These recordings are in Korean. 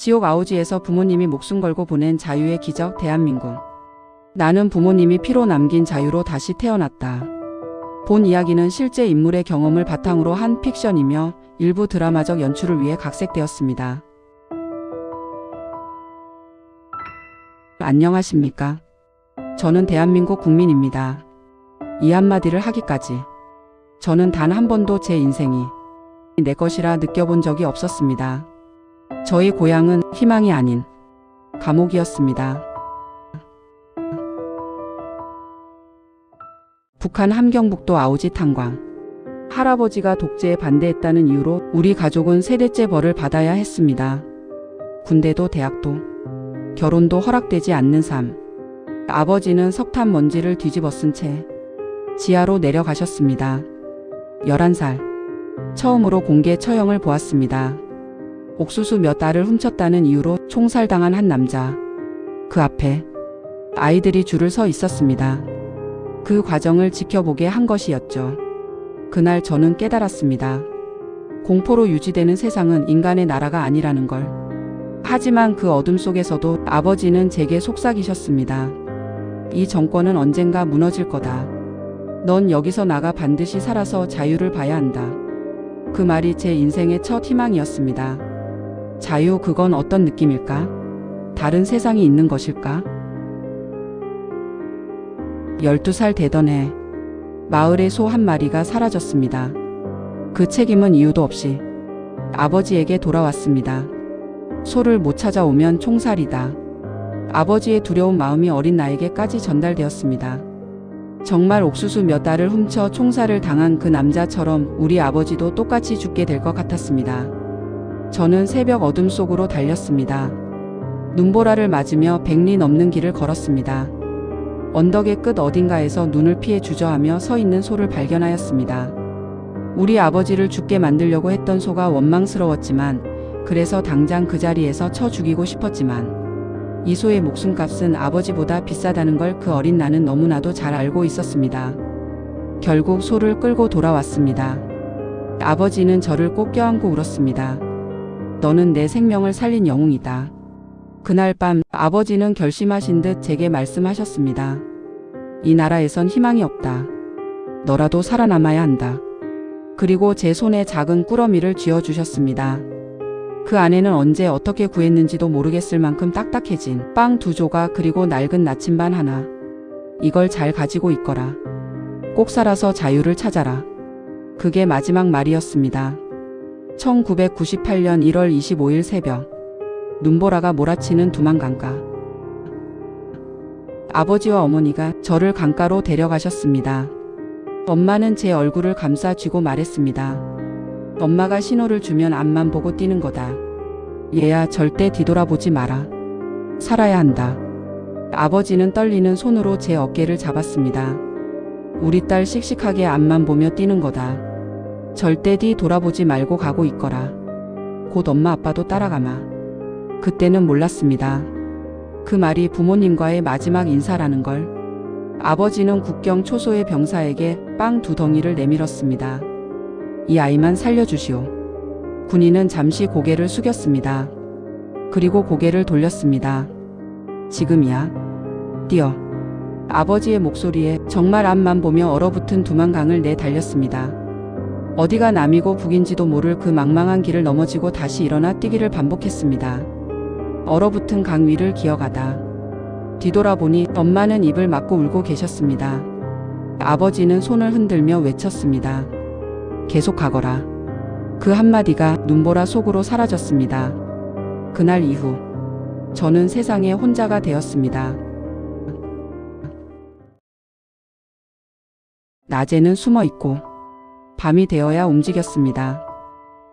지옥 아우지에서 부모님이 목숨 걸고 보낸 자유의 기적 대한민국. 나는 부모님이 피로 남긴 자유로 다시 태어났다. 본 이야기는 실제 인물의 경험을 바탕으로 한 픽션이며 일부 드라마적 연출을 위해 각색되었습니다. 안녕하십니까? 저는 대한민국 국민입니다. 이 한마디를 하기까지 저는 단 한 번도 제 인생이 내 것이라 느껴본 적이 없었습니다. 저희 고향은 희망이 아닌 감옥이었습니다. 북한 함경북도 아우지 탄광. 할아버지가 독재에 반대했다는 이유로 우리 가족은 세대째 벌을 받아야 했습니다. 군대도 대학도 결혼도 허락되지 않는 삶. 아버지는 석탄 먼지를 뒤집어 쓴 채 지하로 내려가셨습니다. 11살. 처음으로 공개 처형을 보았습니다. 옥수수 몇 알을 훔쳤다는 이유로 총살당한 한 남자. 그 앞에 아이들이 줄을 서 있었습니다. 그 과정을 지켜보게 한 것이었죠. 그날 저는 깨달았습니다. 공포로 유지되는 세상은 인간의 나라가 아니라는 걸. 하지만 그 어둠 속에서도 아버지는 제게 속삭이셨습니다. 이 정권은 언젠가 무너질 거다. 넌 여기서 나가 반드시 살아서 자유를 봐야 한다. 그 말이 제 인생의 첫 희망이었습니다. 자유 그건 어떤 느낌일까? 다른 세상이 있는 것일까? 12살 되던 해, 마을의 소 한 마리가 사라졌습니다. 그 책임은 이유도 없이 아버지에게 돌아왔습니다. 소를 못 찾아오면 총살이다. 아버지의 두려운 마음이 어린 나에게까지 전달되었습니다. 정말 옥수수 몇 알을 훔쳐 총살을 당한 그 남자처럼 우리 아버지도 똑같이 죽게 될 것 같았습니다. 저는 새벽 어둠 속으로 달렸습니다. 눈보라를 맞으며 백리 넘는 길을 걸었습니다. 언덕의 끝 어딘가에서 눈을 피해 주저하며 서 있는 소를 발견하였습니다. 우리 아버지를 죽게 만들려고 했던 소가 원망스러웠지만 그래서 당장 그 자리에서 쳐 죽이고 싶었지만 이 소의 목숨값은 아버지보다 비싸다는 걸 그 어린 나는 너무나도 잘 알고 있었습니다. 결국 소를 끌고 돌아왔습니다. 아버지는 저를 꼭 껴안고 울었습니다. 너는 내 생명을 살린 영웅이다. 그날 밤 아버지는 결심하신 듯 제게 말씀하셨습니다. 이 나라에선 희망이 없다. 너라도 살아남아야 한다. 그리고 제 손에 작은 꾸러미를 쥐어주셨습니다. 그 안에는 언제 어떻게 구했는지도 모르겠을 만큼 딱딱해진 빵 두 조각 그리고 낡은 나침반 하나. 이걸 잘 가지고 있거라. 꼭 살아서 자유를 찾아라. 그게 마지막 말이었습니다. 1998년 1월 25일 새벽. 눈보라가 몰아치는 두만강가. 아버지와 어머니가 저를 강가로 데려가셨습니다. 엄마는 제 얼굴을 감싸 쥐고 말했습니다. 엄마가 신호를 주면 앞만 보고 뛰는 거다. 얘야 절대 뒤돌아보지 마라. 살아야 한다. 아버지는 떨리는 손으로 제 어깨를 잡았습니다. 우리 딸 씩씩하게 앞만 보며 뛰는 거다. 절대 뒤 돌아보지 말고 가고 있거라. 곧 엄마 아빠도 따라가마. 그때는 몰랐습니다. 그 말이 부모님과의 마지막 인사라는 걸. 아버지는 국경 초소의 병사에게 빵 두 덩이를 내밀었습니다. 이 아이만 살려주시오. 군인은 잠시 고개를 숙였습니다. 그리고 고개를 돌렸습니다. 지금이야. 뛰어. 아버지의 목소리에 정말 앞만 보며 얼어붙은 두만강을 내 달렸습니다. 어디가 남이고 북인지도 모를 그 망망한 길을 넘어지고 다시 일어나 뛰기를 반복했습니다. 얼어붙은 강 위를 기어가다. 뒤돌아보니 엄마는 입을 막고 울고 계셨습니다. 아버지는 손을 흔들며 외쳤습니다. 계속 가거라. 그 한마디가 눈보라 속으로 사라졌습니다. 그날 이후 저는 세상에 혼자가 되었습니다. 낮에는 숨어 있고 밤이 되어야 움직였습니다.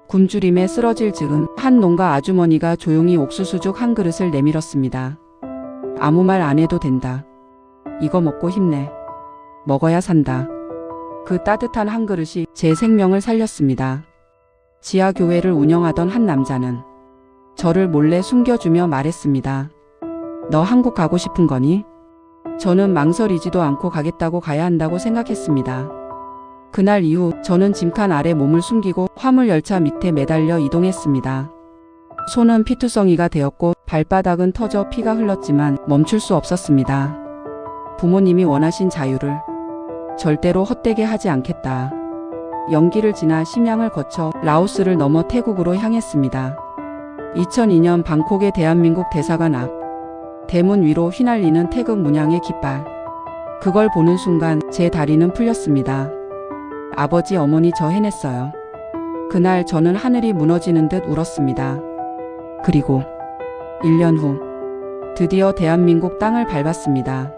굶주림에 쓰러질 즈음 한 농가 아주머니가 조용히 옥수수죽 한 그릇을 내밀었습니다. 아무 말 안 해도 된다. 이거 먹고 힘내. 먹어야 산다. 그 따뜻한 한 그릇이 제 생명을 살렸습니다. 지하교회를 운영하던 한 남자는 저를 몰래 숨겨주며 말했습니다. 너 한국 가고 싶은 거니? 저는 망설이지도 않고 가겠다고 가야 한다고 생각했습니다. 그날 이후 저는 짐칸 아래 몸을 숨기고 화물 열차 밑에 매달려 이동했습니다. 손은 피투성이가 되었고 발바닥은 터져 피가 흘렀지만 멈출 수 없었습니다. 부모님이 원하신 자유를 절대로 헛되게 하지 않겠다. 연기를 지나 심양을 거쳐 라오스를 넘어 태국으로 향했습니다. 2002년 방콕의 대한민국 대사관 앞 대문 위로 휘날리는 태극 문양의 깃발. 그걸 보는 순간 제 다리는 풀렸습니다. 아버지 어머니 저 해냈어요. 그날 저는 하늘이 무너지는 듯 울었습니다. 그리고 1년 후 드디어 대한민국 땅을 밟았습니다.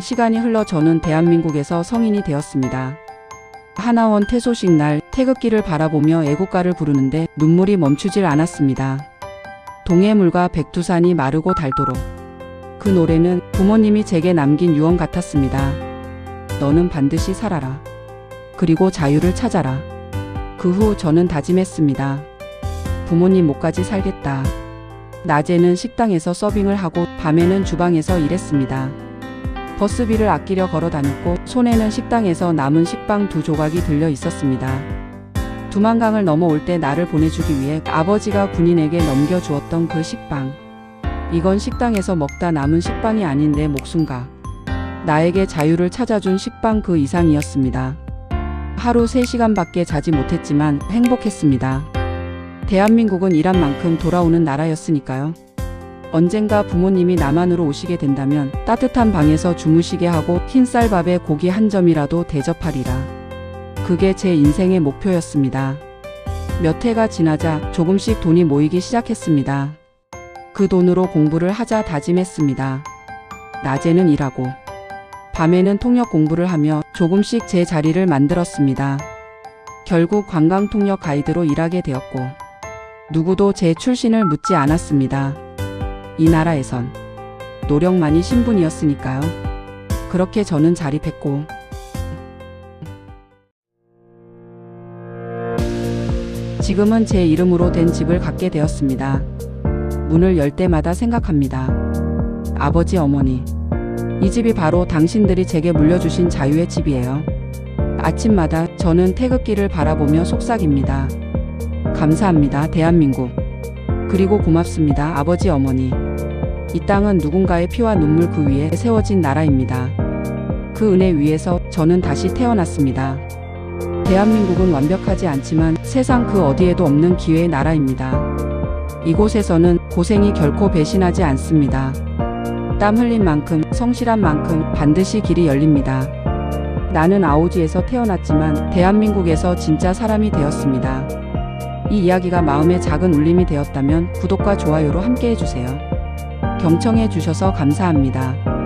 시간이 흘러 저는 대한민국에서 성인이 되었습니다. 하나원 퇴소식 날 태극기를 바라보며 애국가를 부르는데 눈물이 멈추질 않았습니다. 동해물과 백두산이 마르고 닳도록 그 노래는 부모님이 제게 남긴 유언 같았습니다. 너는 반드시 살아라. 그리고 자유를 찾아라. 그 후 저는 다짐했습니다. 부모님 목까지 살겠다. 낮에는 식당에서 서빙을 하고 밤에는 주방에서 일했습니다. 버스비를 아끼려 걸어 다녔고 손에는 식당에서 남은 식빵 두 조각이 들려 있었습니다. 두만강을 넘어올 때 나를 보내주기 위해 아버지가 군인에게 넘겨주었던 그 식빵. 이건 식당에서 먹다 남은 식빵이 아닌 내 목숨과 나에게 자유를 찾아준 식빵 그 이상이었습니다. 하루 3시간밖에 자지 못했지만 행복했습니다. 대한민국은 일한 만큼 돌아오는 나라였으니까요. 언젠가 부모님이 남한으로 오시게 된다면 따뜻한 방에서 주무시게 하고 흰쌀밥에 고기 한 점이라도 대접하리라. 그게 제 인생의 목표였습니다. 몇 해가 지나자 조금씩 돈이 모이기 시작했습니다. 그 돈으로 공부를 하자 다짐했습니다. 낮에는 일하고 밤에는 통역 공부를 하며 조금씩 제 자리를 만들었습니다. 결국 관광 통역 가이드로 일하게 되었고 누구도 제 출신을 묻지 않았습니다. 이 나라에선 노력만이 신분이었으니까요. 그렇게 저는 자립했고 지금은 제 이름으로 된 집을 갖게 되었습니다. 문을 열 때마다 생각합니다. 아버지 어머니. 이 집이 바로 당신들이 제게 물려주신 자유의 집이에요. 아침마다 저는 태극기를 바라보며 속삭입니다. 감사합니다, 대한민국. 그리고 고맙습니다, 아버지 어머니. 이 땅은 누군가의 피와 눈물 그 위에 세워진 나라입니다. 그 은혜 위에서 저는 다시 태어났습니다. 대한민국은 완벽하지 않지만 세상 그 어디에도 없는 기회의 나라입니다. 이곳에서는 고생이 결코 배신하지 않습니다. 땀 흘린 만큼, 성실한 만큼 반드시 길이 열립니다. 나는 아오지에서 태어났지만 대한민국에서 진짜 사람이 되었습니다. 이 이야기가 마음에 작은 울림이 되었다면 구독과 좋아요로 함께 해주세요. 경청해 주셔서 감사합니다.